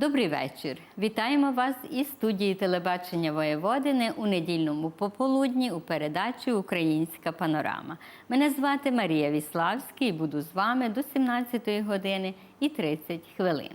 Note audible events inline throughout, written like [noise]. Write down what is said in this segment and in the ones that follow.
Добрий вечір. Вітаємо вас із студії телебачення Воєводини у недільному пополудні у передачі Українська панорама. Мене звати Марія Віславська і буду з вами до 17 години і 30 хвилин.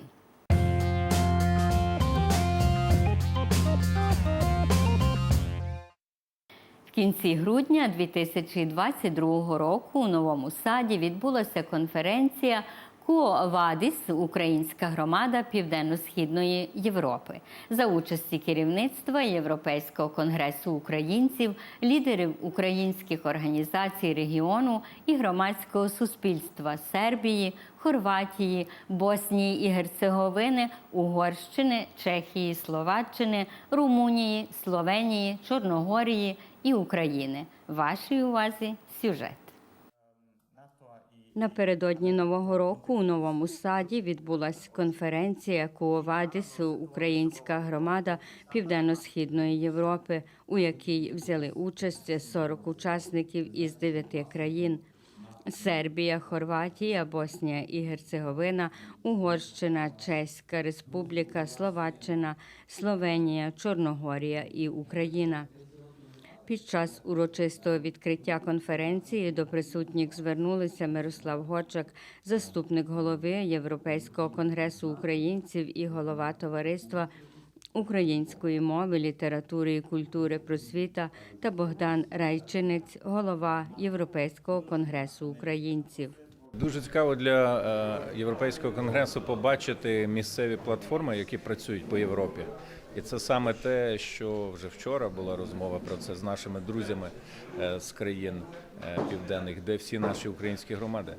В кінці грудня 2022 року у новому саді відбулася конференція Куо Вадіс Українська громада Південно-Східної Європи за участі керівництва Європейського конгресу українців, лідерів українських організацій регіону і громадського суспільства Сербії, Хорватії, Боснії і Герцеговини, Угорщини, Чехії, Словаччини, Румунії, Словенії, Чорногорії і України. Вашій увазі сюжет. Напередодні нового року у новому саді відбулася конференція Куовадіс Українська громада Південно-Східної Європи, у якій взяли участь 40 учасників із 9 країн. Сербія, Хорватія, Боснія і Герцеговина, Угорщина, Чеська Республіка, Словаччина, Словенія, Чорногорія і Україна. Під час урочистого відкриття конференції до присутніх звернулися Мирослав Гочак, заступник голови Європейського конгресу українців і голова товариства української мови, літератури і культури просвіта та Богдан Райчинець, голова Європейського конгресу українців. Дуже цікаво для е, Європейського конгресу побачити місцеві платформи, які працюють по Європі. І це саме те, що вже вчора була розмова про це з нашими друзями е, з країн е, південних, де всі наші українські громади.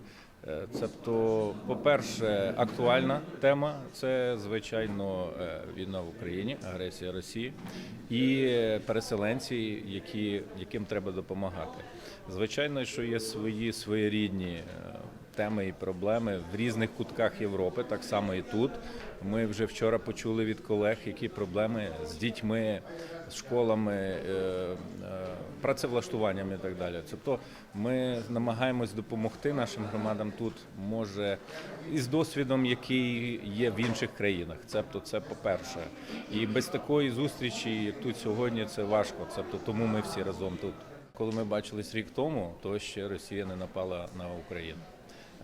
Е, Тобто, по-перше, актуальна тема це звичайно війна в Україні, агресія Росії і переселенці, які, яким треба допомагати. Звичайно, що є свої своєрідні теми і проблеми в різних кутках Європи, так само і тут. Ми вже вчора почули від колег, які проблеми з дітьми, з школами, е, е, працевлаштуванням і так далі. Тобто ми намагаємось допомогти нашим громадам тут, може, із досвідом, який є в інших країнах. Тобто, це по-перше. І без такої зустрічі, як тут сьогодні, це важко. Тобто, тому ми всі разом тут. Коли ми бачились рік тому, то ще Росія не напала на Україну.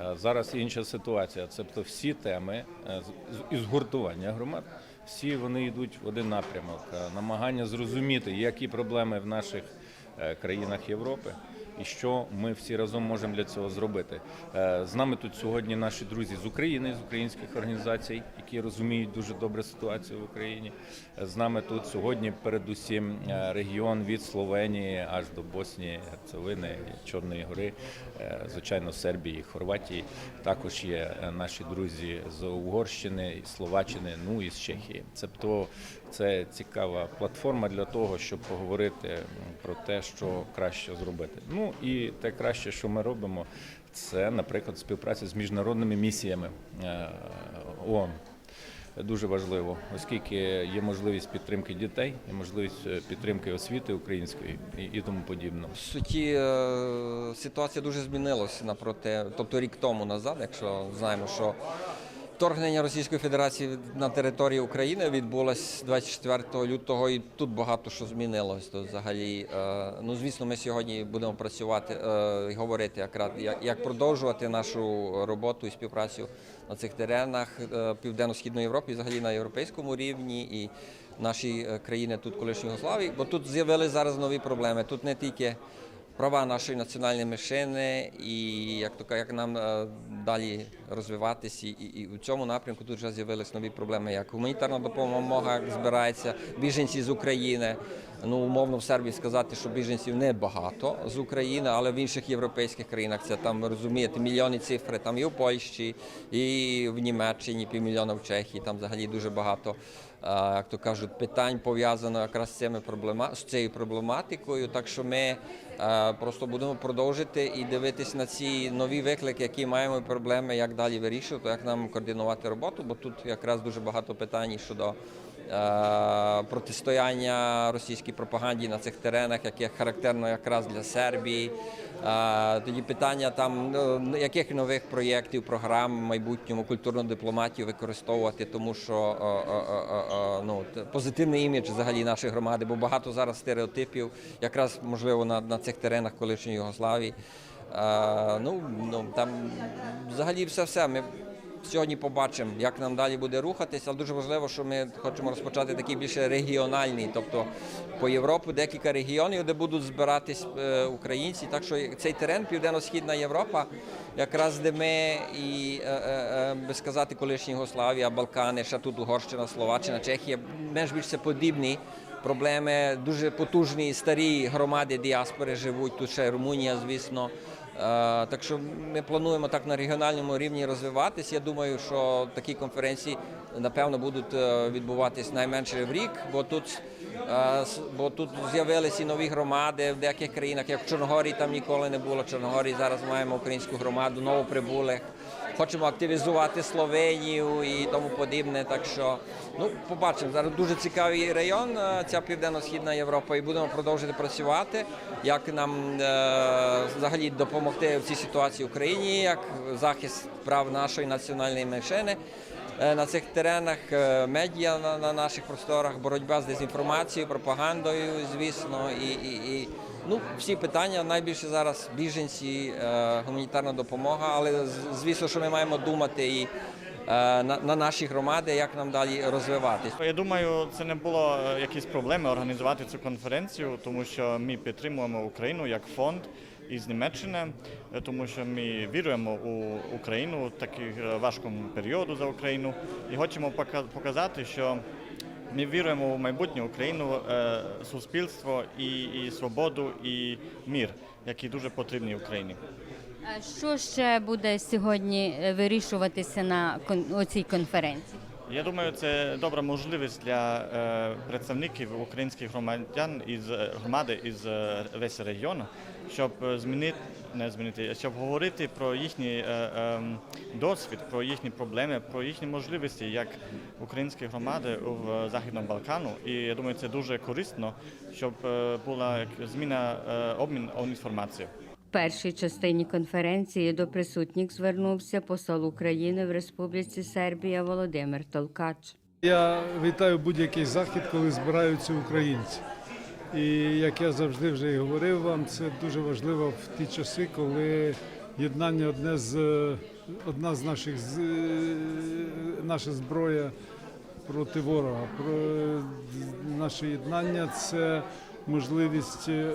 Е, Зараз інша ситуація. Тобто всі теми і з- з- із гуртування громад, всі вони йдуть в один напрямок. Е, Намагання зрозуміти, які проблеми в наших е, країнах Європи. І що ми всі разом можемо для цього зробити? Е, З нами тут сьогодні наші друзі з України, з українських організацій, які розуміють дуже добре ситуацію в Україні. Е, З нами тут сьогодні, передусім, е, регіон від Словенії аж до Боснії, Герцевини, Чорної гори, звичайно, Сербії, Хорватії. Також є наші друзі з Угорщини, Словаччини, ну і з Чехії. Тобто це цікава платформа для того, щоб поговорити про те, що краще зробити. Ну і те краще, що ми робимо, це, наприклад, співпраця з міжнародними місіями е, ООН. Дуже важливо, оскільки є можливість підтримки дітей, є можливість е, підтримки освіти української і, тому подібне. В суті, е, ситуація дуже змінилася напроти, тобто рік тому назад, якщо знаємо, що вторгнення Російської Федерації на територію України відбулось 24 лютого, і тут багато що змінилось. То взагалі, е, ну звісно, ми сьогодні будемо працювати е, і говорити якраз як, продовжувати нашу роботу і співпрацю на цих теренах е, Південно-Східної Європи, взагалі на європейському рівні і наші країни тут колишньої Югославії, бо тут з'явилися зараз нові проблеми. Тут не тільки права нашої національної меншини і як то як нам е, далі розвиватися, і, і, в цьому напрямку тут вже з'явились нові проблеми, як гуманітарна допомога як збирається, біженці з України. Ну, умовно в Сербії сказати, що біженців не багато з України, але в інших європейських країнах це там розумієте мільйонні цифри. Там і у Польщі, і в Німеччині, півмільйона в Чехії. Там взагалі дуже багато, як то кажуть, питань пов'язано якраз з цими проблема з цією проблематикою. Так що ми е, просто будемо продовжити і дивитись на ці нові виклики, які маємо і проблеми, як далі вирішувати, як нам координувати роботу, бо тут якраз дуже багато питань щодо протистояння російській пропаганді на цих теренах, яке характерно якраз для Сербії. Е, Тоді питання там ну, яких нових проєктів, програм в майбутньому культурну дипломатію використовувати, тому що е, е, е, е, ну, позитивний імідж взагалі нашої громади, бо багато зараз стереотипів, якраз можливо на, на цих теренах колишньої Югославії. Е, ну, ну там взагалі все все. Сьогодні побачимо, як нам далі буде рухатись, але дуже важливо, що ми хочемо розпочати такий більше регіональний, тобто по Європу декілька регіонів, де будуть збиратись е, українці. Так що цей терен, Південно-Східна Європа, якраз де ми і е, е, би сказати, колишня Югославія, Балкани, ще тут Угорщина, Словаччина, Чехія, менш більше подібні. Проблеми дуже потужні, старі громади діаспори живуть тут ще Румунія, звісно. Е, Так що ми плануємо так на регіональному рівні розвиватись. Я думаю, що такі конференції напевно будуть е, відбуватись найменше в рік, бо тут, е, бо тут з'явилися нові громади в деяких країнах, як в Чорногорії там ніколи не було. В Чорногорії зараз маємо українську громаду, новоприбулих. Хочемо активізувати Словенію і тому подібне. Так що ну побачимо. Зараз дуже цікавий район, ця південно-східна Європа, і будемо продовжувати працювати. Як нам е, взагалі допомогти в цій ситуації Україні, як захист прав нашої національної меншини. е, На цих теренах е, медіа на, на наших просторах, боротьба з дезінформацією, пропагандою, звісно, і, і, і ну всі питання найбільше зараз біженці, гуманітарна допомога. Але звісно, що ми маємо думати і на, на наші громади, як нам далі розвиватись. Я думаю, це не було е, якісь проблеми організувати цю конференцію, тому що ми підтримуємо Україну як фонд із Німеччини, е, тому що ми віруємо у Україну в такий е, важкому періоду за Україну і хочемо пока- показати, що ми віруємо в майбутнє Україну, е, суспільство і, і свободу, і мір, які дуже потрібні Україні. Що ще буде сьогодні е, вирішуватися на оцій конференції? Я думаю, це добра можливість для е, представників українських громадян із е, громади із весь регіону, щоб змінити не змінити, щоб говорити про їхній ем, досвід, про їхні проблеми, про їхні можливості як українські громади в Західному Балкану. І я думаю, це дуже корисно, щоб була зміна обмін інформацією. Першій частині конференції до присутніх звернувся посол України в Республіці Сербія Володимир Толкач. Я вітаю будь-який захід, коли збираються українці. І як я завжди вже і говорив вам, це дуже важливо в ті часи, коли єднання одне з одна з наших наша зброя проти ворога. Про наше єднання це можливість е,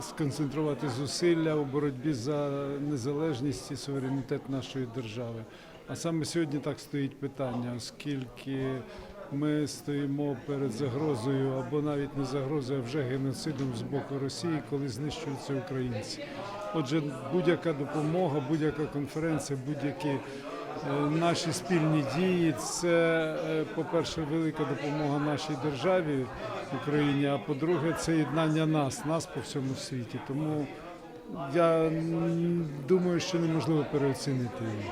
сконцентрувати зусилля у боротьбі за незалежність і суверенітет нашої держави. А саме сьогодні так стоїть питання, оскільки ми стоїмо перед загрозою або навіть не загрозою, а вже геноцидом з боку Росії, коли знищуються українці. Отже, будь-яка допомога, будь-яка конференція, будь-які наші спільні дії це, е, по-перше, велика допомога нашій державі Україні, а по-друге, це єднання нас, нас по всьому світі. Тому я думаю, що неможливо переоцінити її.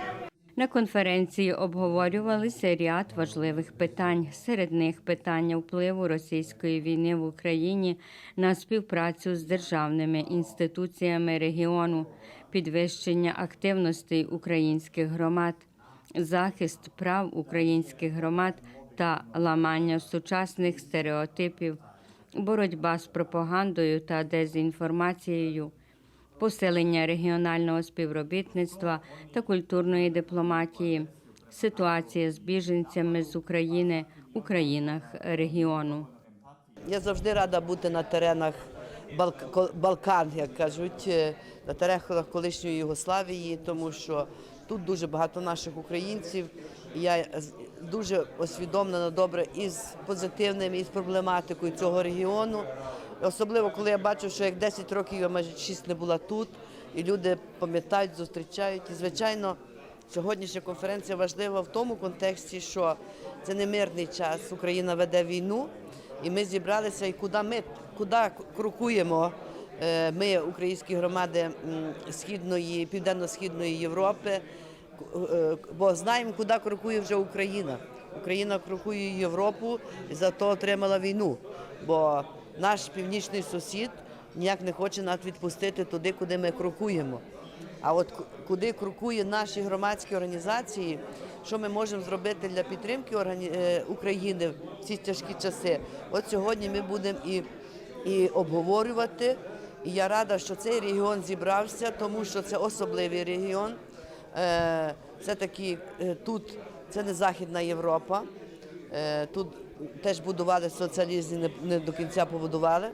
На конференції обговорювалися ряд важливих питань. Серед них питання впливу російської війни в Україні на співпрацю з державними інституціями регіону, підвищення активностей українських громад, захист прав українських громад та ламання сучасних стереотипів, боротьба з пропагандою та дезінформацією посилення регіонального співробітництва та культурної дипломатії, ситуація з біженцями з України у країнах регіону. Я завжди рада бути на теренах Балкан, як кажуть, е, на теренах колишньої Югославії, тому що тут дуже багато наших українців. І я дуже освідомлена добре із позитивним, і з проблематикою цього регіону. Особливо, коли я бачу, що як 10 років я майже 6 не була тут, і люди пам'ятають, зустрічають. І, звичайно, Сьогоднішня конференція важлива в тому контексті, що це не мирний час. Україна веде війну, і ми зібралися. І куди ми куди крокуємо? е, Ми, українські громади східної, південно-східної Європи, бо знаємо, куди крокує вже Україна. Україна крокує Європу і зато отримала війну. Бо наш північний сусід ніяк не хоче нас відпустити туди, куди ми крокуємо. А от куди крокує наші громадські організації, що ми можемо зробити для підтримки е, України в ці тяжкі часи? От сьогодні ми будемо і, і обговорювати. І я рада, що цей регіон зібрався, тому що це особливий регіон. Е, Все-таки е, тут це не Західна Європа. Е, Тут теж будували соціалізм, не, до кінця побудували.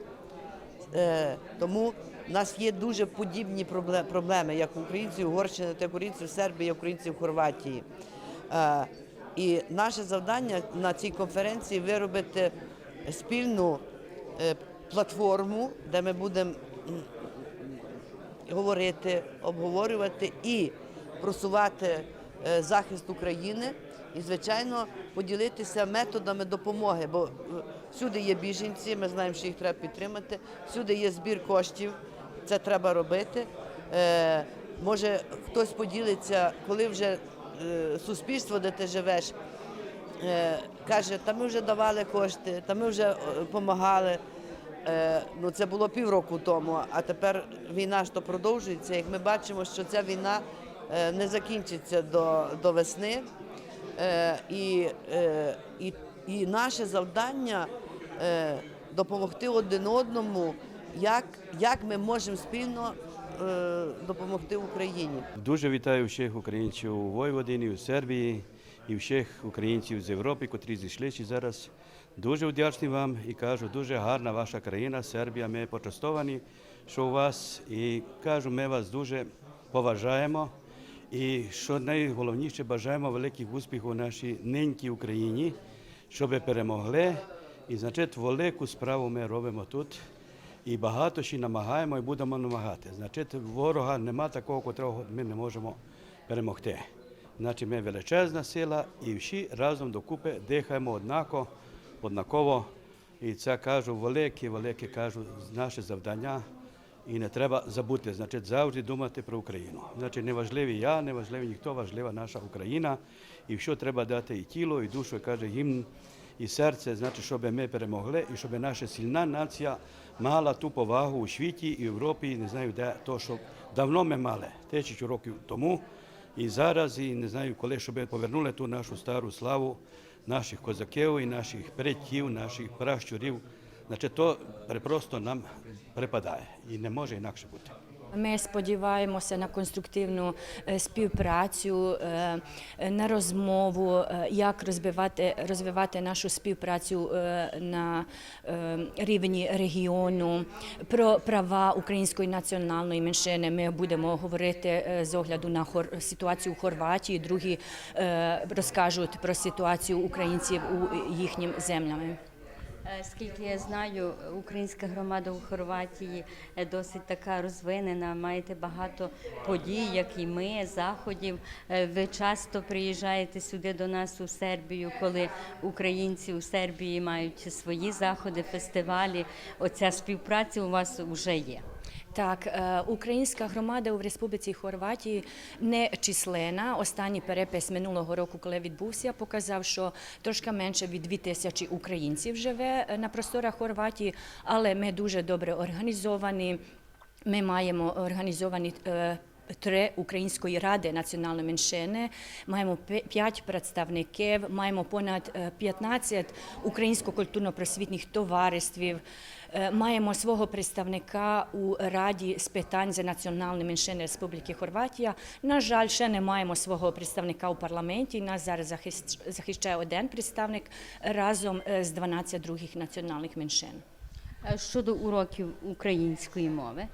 Е, Тому в нас є дуже подібні проблеми, як у українців Угорщини, так українців Сербії, українців Хорватії. Е, І наше завдання на цій конференції виробити спільну платформу, де ми будемо говорити, обговорювати і просувати е, захист України. І, звичайно, поділитися методами допомоги, бо е, всюди є біженці, ми знаємо, що їх треба підтримати, всюди є збір коштів, це треба робити. Е, може, хтось поділиться, коли вже суспільство, де ти живеш, каже, та ми вже давали кошти, та ми вже допомагали. Ну, це було півроку тому, а тепер війна ж то продовжується. Як ми бачимо, що ця війна не закінчиться до, до весни. Е, і, е, і, і наше завдання е, допомогти один одному, як, як ми можемо спільно е, допомогти Україні. Дуже вітаю всіх українців у Войводині, у Сербії і всіх українців з Європи, котрі зійшли зараз. Дуже вдячний вам і кажу, дуже гарна ваша країна, Сербія. Ми почастовані, що у вас, і кажу, ми вас дуже поважаємо. І що найголовніше, бажаємо великих успіхів нашій ненькій Україні, щоб перемогли. І значить, велику справу ми робимо тут. І багато ще намагаємо і будемо намагати. Значить, ворога нема такого, котрого ми не можемо перемогти. Значить, ми величезна сила і всі разом докупи дихаємо однако, однаково. І це кажу, велике, велике кажу, наше завдання. І не треба забути, значить, завжди думати про Україну. Значить, не важливий я, не важливий ніхто, важлива наша Україна. І що треба дати і тіло, і душу, і каже гімн, і серце, значить, щоб ми перемогли, і щоб наша сильна нація мала ту повагу у світі і в Європі, і не знаю, де то, що давно ми мали, тисячу років тому. І зараз, і не знаю, коли, щоб повернули ту нашу стару славу наших козаків і наших предків, наших пращурів. Значить, то просто нам припадає і не може інакше бути. Ми сподіваємося на конструктивну е, співпрацю, е, е, на розмову, як розвивати, розвивати нашу співпрацю на рівні регіону. Про права української національної меншини ми будемо говорити з огляду на ситуацію в Хорватії. Другі розкажуть про ситуацію українців у їхнім землями. Е, Скільки я знаю, українська громада у Хорватії е, досить така розвинена. Маєте багато подій, як і ми, заходів. Е, Ви часто приїжджаєте сюди до нас у Сербію, коли українці у Сербії мають свої заходи, фестивалі. Оця співпраця у вас вже є. Так, е, українська громада у Республіці Хорватії не числена. Останній перепис минулого року, коли відбувся, показав, що трошки менше від 2 тисячі українців живе е, на просторах Хорватії, але ми дуже добре організовані. Ми маємо організовані. Е, Три української ради національної меншини, маємо п'ять представників, маємо понад е, 15 українсько-культурно-просвітніх товариствів, е, маємо свого представника у Раді з питань за національні меншини Республіки Хорватія. На жаль, ще не маємо свого представника у парламенті. Нас зараз захищає один представник разом е, з 12 других національних меншин. Е, Щодо уроків української мови.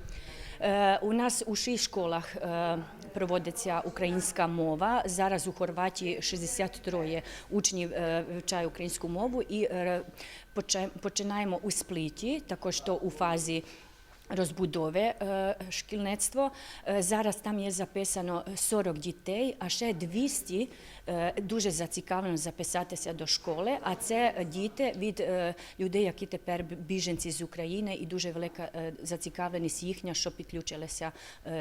Е, У нас у шість школах е, проводиться українська мова. Зараз у Хорватії 63 учнів вивчають вивчає українську мову і е, починаємо у спліті, також то у фазі. Розбудови шкільництво. Зараз там є записано 40 дітей, а ще 200 е, дуже зацікавлено записатися до школи. А це діти від людей, які тепер біженці з України, і дуже велика зацікавленість їхня, що підключилися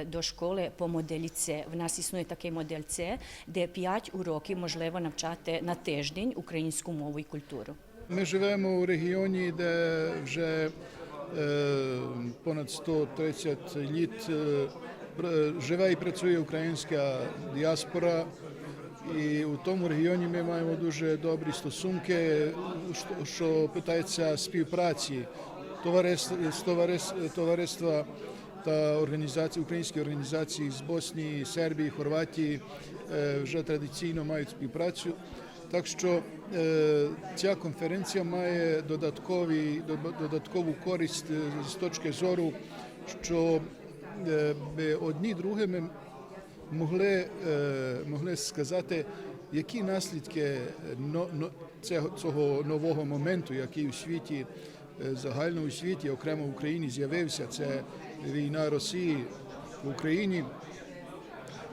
до школи по моделі С. В нас існує такий модель С, де 5 уроків можливо навчати на тиждень українську мову і культуру. Ми живемо у регіоні, де вже понад 130 літ е, живе і працює українська діаспора. І у тому регіоні ми маємо дуже добрі стосунки, що- питається співпраці товариства та організації, українські організації з Боснії, Сербії, Хорватії е, вже традиційно мають співпрацю. Так що е, ця конференція має додаткові, дод- додаткову користь е, з точки зору, що е, одні другими могли, е, могли сказати, які наслідки но, но, цього, цього нового моменту, який у світі, е, загально у світі, окремо в Україні з'явився, це війна Росії в Україні.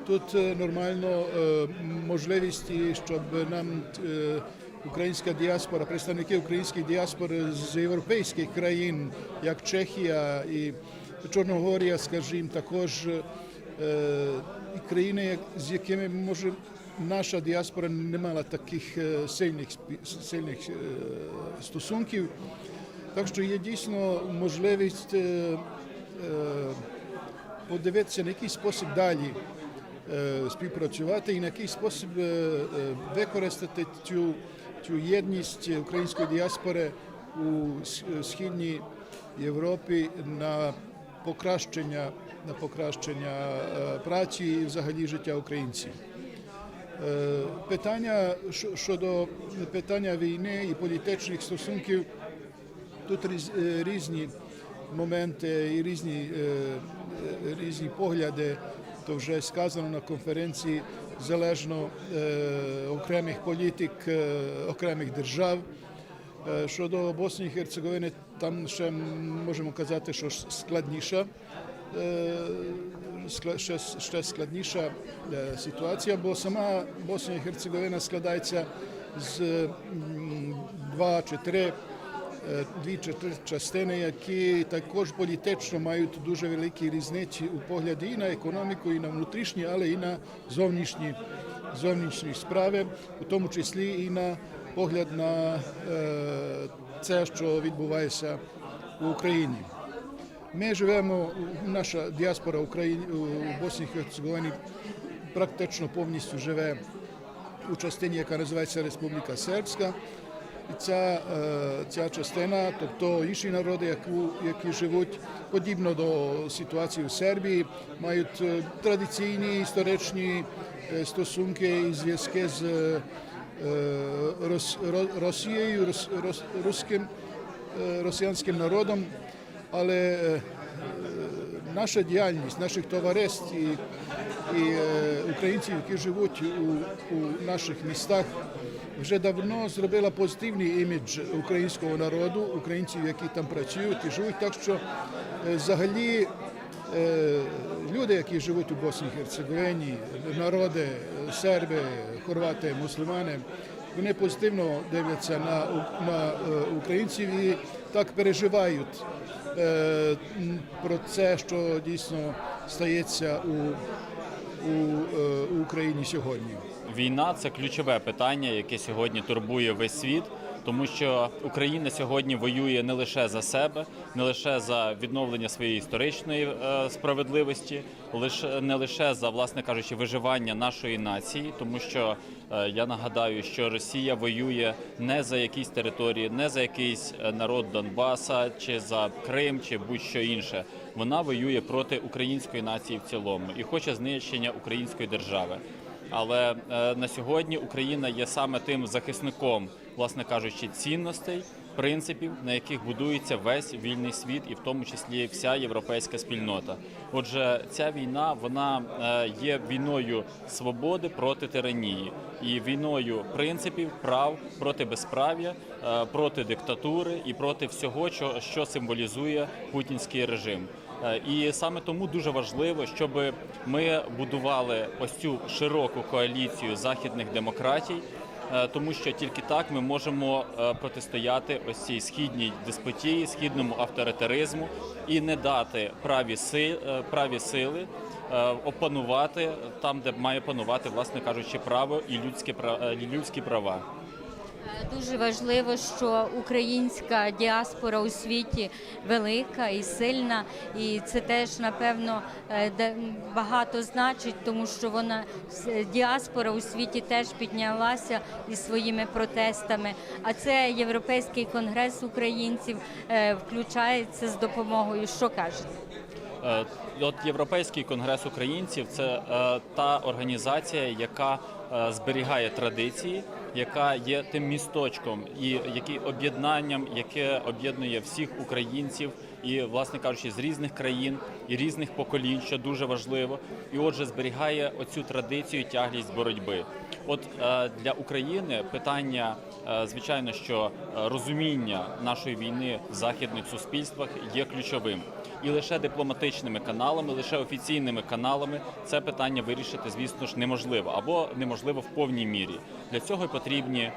Тут е, нормально е, можливість, щоб нам е, українська діаспора, представники української діаспори з європейських країн, як Чехія і Чорногорія, скажімо, також країни, з якими може наша діаспора не мала таких сильних сильних стосунків. Так що є дійсно можливість подивитися, на який спосіб далі співпрацювати і на який спосіб е, е, використати цю, цю єдність української діаспори у східній Європі на покращення, на покращення е, праці і взагалі життя українців. Е, Питання щодо питання війни і політичних стосунків тут різ- е, різні моменти і різні, е, е, різні погляди. То вже сказано на конференції залежно е, окремих політик е, окремих держав. Е, Щодо Боснії і Герцеговини, там ще можемо казати, що складніша, ще, ще складніша ситуація, бо сама Боснія і Герцеговина складається з два чи три дві чи частини, які також політично мають дуже великі різниці у погляді і на економіку, і на внутрішні, але і на зовнішні, зовнішні справи, у тому числі і на погляд на е, це, що відбувається в Україні. Ми живемо, наша діаспора України у Босній і Герцеговині практично повністю живе у частині, яка називається Республіка Сербська. Ця, е, ця частина, тобто інші народи, яку, які живуть подібно до ситуації в Сербії, мають е, традиційні історичні е, стосунки і зв'язки з Рос, Росією, рос, рос, руським, е, росіянським народом, але наша діяльність наших товариств і, і українців, які живуть у, у наших містах, вже давно зробила позитивний імідж українського народу, українців, які там працюють і живуть. Так що е, взагалі е, люди, які живуть у Босній Герцеговині, народи, серби, хорвати, мусульмани, вони позитивно дивляться на, на е, українців і так переживають про це, що дійсно стається у, у, е, у Україні сьогодні. Війна це ключове питання, яке сьогодні турбує весь світ, тому що Україна сьогодні воює не лише за себе, не лише за відновлення своєї історичної е, справедливості, лише не лише за, власне кажучи, виживання нашої нації, тому що е, я нагадаю, що Росія воює не за якісь території, не за якийсь е, народ Донбаса чи за Крим, чи будь-що інше. Вона воює проти української нації в цілому і хоче знищення української держави. Але на сьогодні Україна є саме тим захисником, власне кажучи, цінностей, принципів, на яких будується весь вільний світ, і в тому числі вся європейська спільнота. Отже, ця війна вона е, є війною свободи проти тиранії і війною принципів, прав проти безправ'я, е, проти диктатури і проти всього, що, символізує путінський режим. Е, І саме тому дуже важливо, щоб ми будували ось цю широку коаліцію західних демократій. Е, Тому що тільки так ми можемо е, протистояти ось цій східній деспотії, східному авторитаризму і не дати праві си- е, праві сили опанувати там, де має панувати, власне кажучи, право і людські людські права. Дуже важливо, що українська діаспора у світі велика і сильна, і це теж напевно е, багато значить, тому що вона діаспора у світі теж піднялася із своїми протестами. А це Європейський конгрес українців е, включається з допомогою. Що кажете? Е, От Європейський конгрес українців це та організація, яка зберігає традиції, яка є тим місточком і який об'єднанням, яке об'єднує всіх українців і, власне кажучи, з різних країн і різних поколінь, що дуже важливо, і отже, зберігає оцю традицію, тяглість боротьби. От е, для України питання, е, звичайно, що е, розуміння нашої війни в західних суспільствах є ключовим. І лише дипломатичними каналами, лише офіційними каналами це питання вирішити, звісно ж, неможливо або неможливо в повній мірі. Для цього потрібні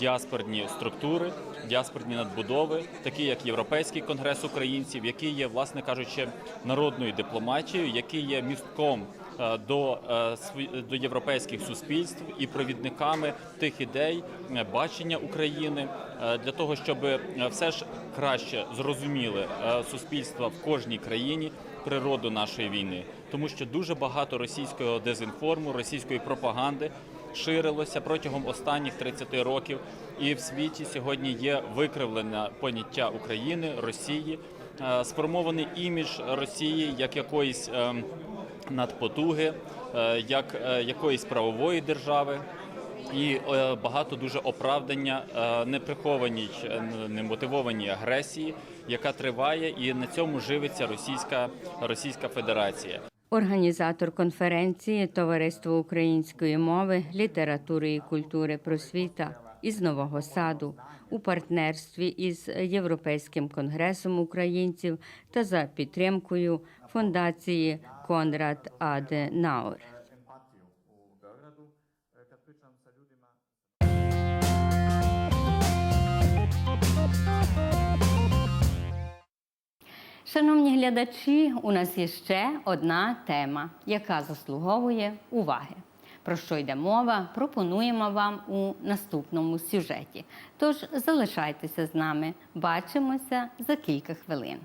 діаспорні структури, діаспорні надбудови, такі як Європейський конгрес українців, який є, власне кажучи, народною дипломатією, який є містком до, е, до європейських суспільств і провідниками тих ідей, е, бачення України е, для того, щоб е, все ж краще зрозуміли е, суспільства в кожній країні природу нашої війни, тому що дуже багато російського дезінформу, російської пропаганди ширилося протягом останніх 30 років, і в світі сьогодні є викривлене поняття України, Росії, е, сформований імідж Росії як якоїсь ем, надпотуги, е, як е, якоїсь правової держави. І е, багато дуже оправдання неприхованій немотивованій агресії, яка триває, і на цьому живиться Російська Російська Федерація. Організатор конференції Товариство української мови, літератури і культури просвіта із Нового Саду у партнерстві із Європейським конгресом українців та за підтримкою фондації Конрад Аденауер. Шановні глядачі, у нас є ще одна тема, яка заслуговує уваги. Про що йде мова, пропонуємо вам у наступному сюжеті. Тож залишайтеся з нами. Бачимося за кілька хвилин.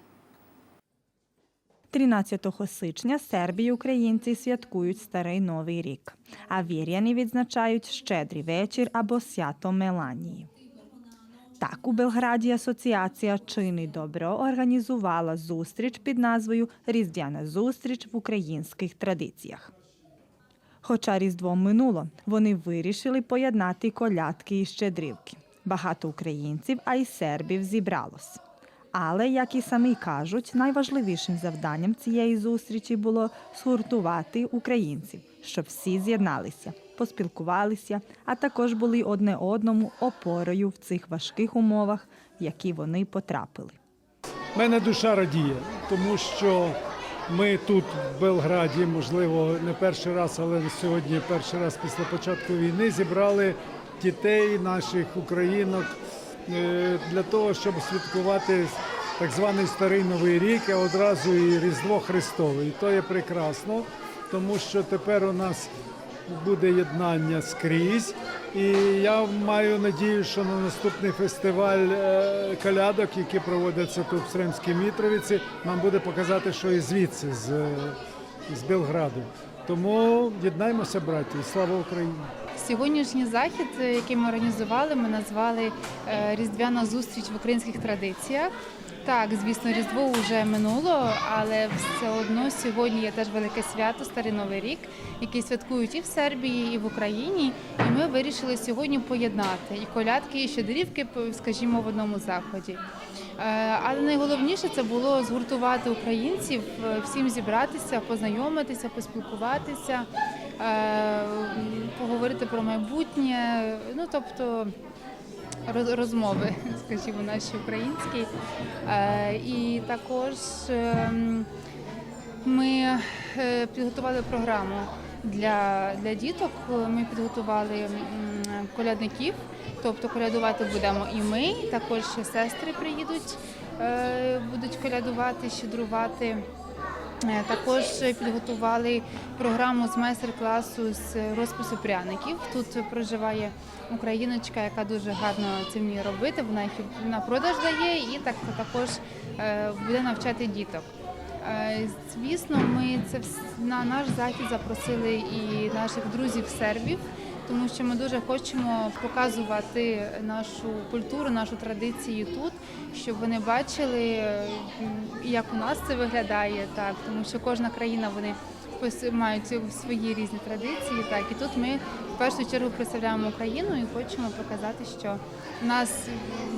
13 січня Сербії українці святкують Старий Новий рік, а віряни відзначають Щедрий вечір або свято Меланії. Так у Белграді асоціація Чини добро організувала зустріч під назвою Різдвяна зустріч в українських традиціях. Хоча Різдво минуло, вони вирішили поєднати колядки і щедрівки. Багато українців, а й сербів зібралось. Але, як і самі кажуть, найважливішим завданням цієї зустрічі було згуртувати українців, щоб всі з'єдналися, поспілкувалися, а також були одне одному опорою в цих важких умовах, в які вони потрапили. Мене душа радіє, тому що ми тут, в Белграді, можливо, не перший раз, але сьогодні перший раз після початку війни зібрали дітей наших українок для того, щоб святкувати так званий старий новий рік, а одразу і Різдво Христове. І то є прекрасно, тому що тепер у нас буде єднання скрізь. І я маю надію, що на наступний фестиваль е, колядок, який проводиться тут в Сремській Мітровиці, нам буде показати, що і звідси, з, е, з Белграду. Тому єднаймося, браті, і слава Україні! Сьогоднішній захід, е, який ми організували, ми назвали е, Різдвяна зустріч в українських традиціях. Так, звісно, Різдво вже минуло, але все одно сьогодні є теж велике свято, Старий Новий рік, який святкують і в Сербії, і в Україні. І ми вирішили сьогодні поєднати і колядки, і щедрівки, скажімо, в одному заході. Е, Але найголовніше це було згуртувати українців, всім зібратися, познайомитися, поспілкуватися, поговорити про майбутнє. Ну тобто роз- розмови, [laughs] скажімо, наші українські. Е, І також ем, ми е, підготували програму для, для діток. Ми підготували колядників, тобто колядувати будемо і ми, також сестри приїдуть, е, будуть колядувати, щедрувати. Е, Також підготували програму з майстер-класу з розпису пряників. Тут проживає україночка, яка дуже гарно це вміє робити. Вона їх на продаж дає і так також е, буде навчати діток. Е, Звісно, ми це на наш захід запросили і наших друзів сербів, тому що ми дуже хочемо показувати нашу культуру, нашу традицію тут, щоб вони бачили, як у нас це виглядає, так тому що кожна країна вони мають свої різні традиції. Так і тут ми в першу чергу представляємо Україну і хочемо показати, що в нас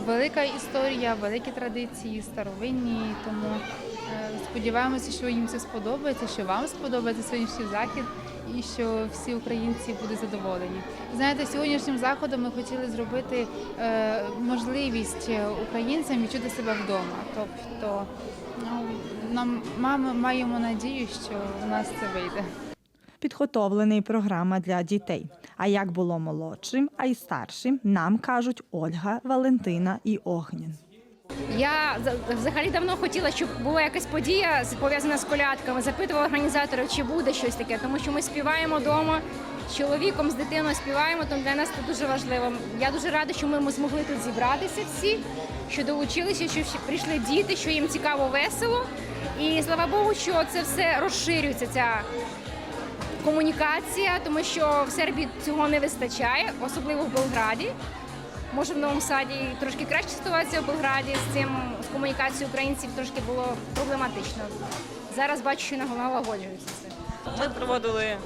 велика історія, великі традиції, старовинні. Тому е, сподіваємося, що їм це сподобається, що вам сподобається сьогоднішній захід, і що всі українці будуть задоволені. Знаєте, сьогоднішнім заходом ми хотіли зробити е, можливість українцям відчути себе вдома. Тобто ну, нам мами маємо надію, що у нас це вийде. Підготовлений програма для дітей. А як було молодшим, а й старшим, нам кажуть Ольга, Валентина і Огнян. Я взагалі давно хотіла, щоб була якась подія пов'язана з колядками. Запитувала організаторів, чи буде щось таке, тому що ми співаємо вдома з чоловіком, з дитиною співаємо, тому для нас це дуже важливо. Я дуже рада, що ми змогли тут зібратися всі, що долучилися, що прийшли діти, що їм цікаво, весело. І слава Богу, що це все розширюється. Ця комунікація, тому що в Сербії цього не вистачає, особливо в Белграді. Може, в новому саді трошки краща ситуація в Белграді з цим з комунікацією українців трошки було проблематично. Зараз бачу, що налагоджується це. Ми проводили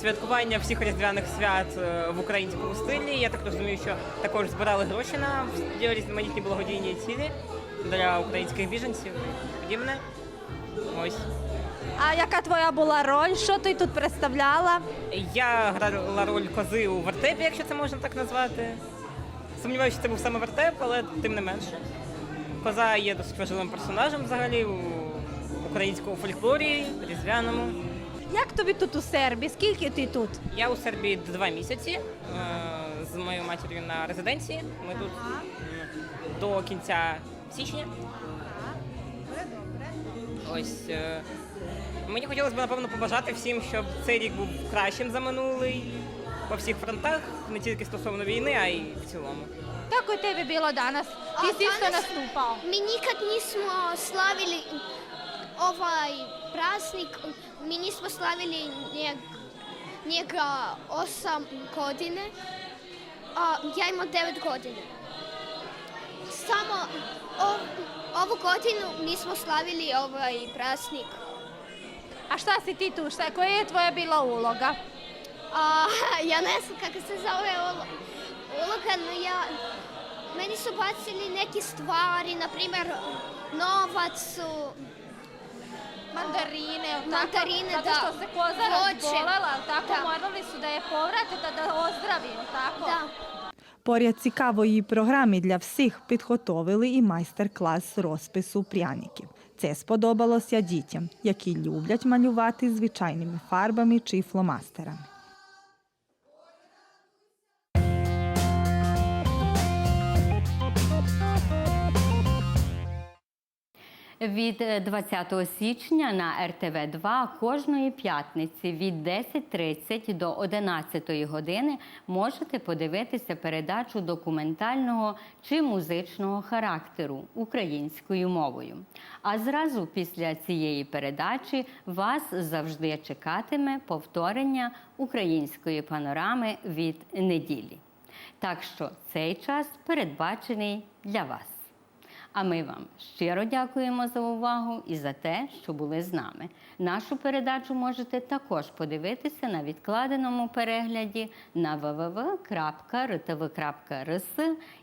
святкування всіх різдвяних свят е, в українському стилі. Я так розумію, що також збирали гроші на різноманітні благодійні цілі для українських біженців і подібне. Ось. А яка твоя була роль? Що ти тут представляла? Я грала роль кози у вертепі, якщо це можна так назвати. Сумніваюся, що це був саме вертеп, але тим не менше. Коза є досить важливим персонажем взагалі у українському фольклорі, різдвяному. Як тобі тут у Сербії? Скільки ти тут? Я у Сербії два місяці е, з моєю матір'ю на резиденції. Ми тут до кінця січня. Ось е, мені хотілося б напевно побажати всім, щоб цей рік був кращим за минулий по всіх фронтах, не тільки стосовно війни, а й в цілому. Kako tebi bilo danas? Ti si isto nastupao. Mi nikad nismo slavili ovaj praznik, mi nismo slavili njeg, njega osam godine, a ja imam devet godina. Samo ov, ovu godinu nismo slavili ovaj praznik. A šta si ti tu? Šta, koja je tvoja bila uloga? Ulo- uloga, no ja, meni su bacili neke stvari, na primjer novac, su- Mandarine, jel tako? Mandarine, Zato da. što se koza Voće. razbolela, jel tako? Da. Morali su da je povrate, da, da ozdravi, tako? da. Поряд цікавої програми для всіх підготовили і майстер-клас розпису пряників. Це сподобалося дітям, які люблять малювати звичайними фарбами чи фломастерами. Від е, 20 січня на РТВ 2 кожної п'ятниці від 10.30 до 11 години можете подивитися передачу документального чи музичного характеру українською мовою. А зразу після цієї передачі вас завжди чекатиме повторення української панорами від неділі. Так що цей час передбачений для вас. А ми вам щиро дякуємо за увагу і за те, що були з нами. Нашу передачу можете також подивитися на відкладеному перегляді на www.rtv.rs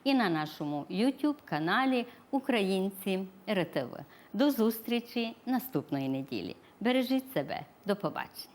і на нашому YouTube каналі Українці РТВ. До зустрічі наступної неділі. Бережіть себе. До побачення.